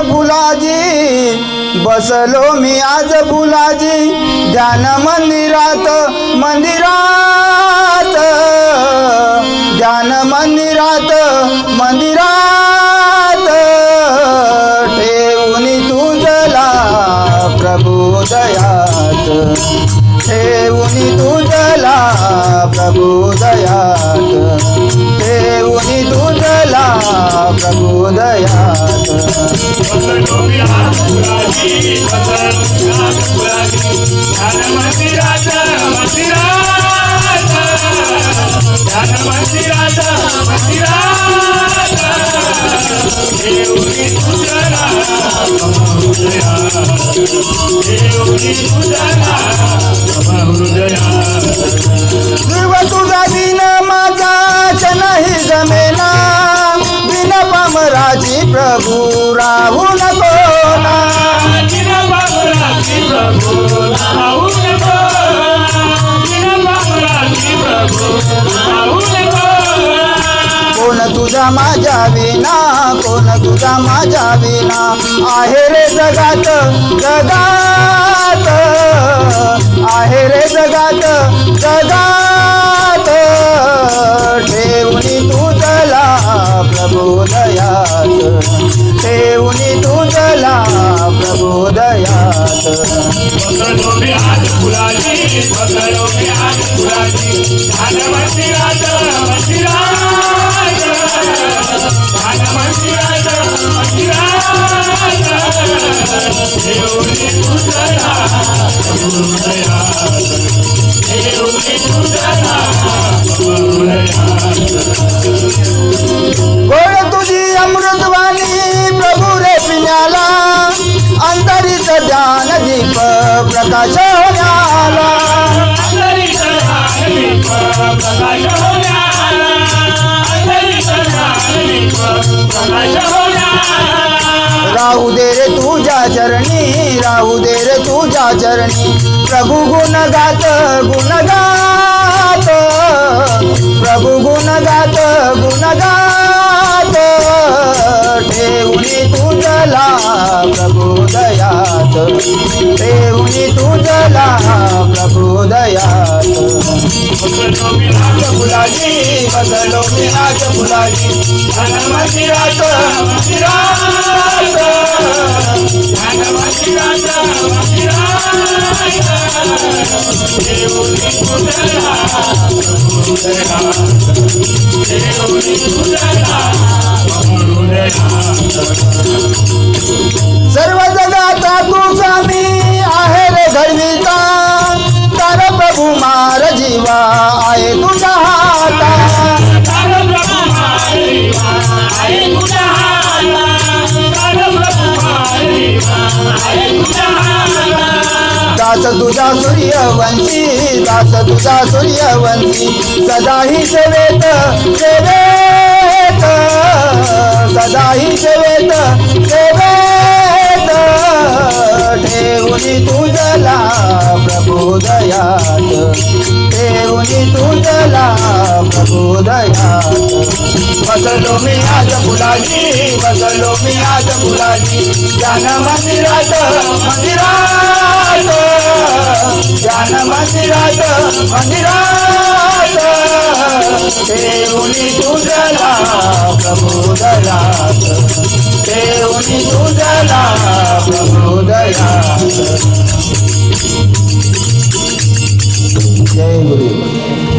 फुलाजी बसलो मी आज फुलाजी ध्यान मंदिरात मंदिरात. ध्यान मंदिरात मंदिरात. ठेवून तुझला प्रभू दयात. ठेवून तुझला प्रभू दयात. ठेवून तुझ प्रभू जीव तुझा दिन माझा तुझा माझ्या विना कोण तुझा माझ्या विना आहे रे जगात जगात. आहे रे जगात जगात. ठेवणी तुझला प्रबोदयात दयात. ठेवणी तुझला प्रबोदयात दयात. मी आज फुलाजी बसलो मी आज फुलाजी गोड तुझी अमृतवाणी प्रभू रे पिण्याला अंतरीच ध्यान दीप प्रकाश होण्याला राहू दे रे तुझ्या चरणी राहू दे रे तुझ्या चरणी. प्रभु गुण गात गुण गात प्रभू गुण गात गुण गात ठेवणी तुझला प्रभू दयात. ठेवणी तुझला प्रभू दयात. मी नाच फुलाजी बदलो मी आज फुलाजी हृदयात देऊनी दास तुझा सूर्यवंशी दास तुझा सूर्यवंशी सदाही सेवेत सेवेत सदाही सेवेत सेवेत. ठेवणी तुझला प्रबोदयात ठेवणी तुझला प्रबोदयात बसलो मी आज फुलाजी बसलो मी आज फुलाजी ज्ञान मंदिरात मंदिरात. ज्ञान मंदिरात मंदिरात. देऊनी तुझला प्रबोधयात देऊनी तुझला प्रबोधयात जय गुरु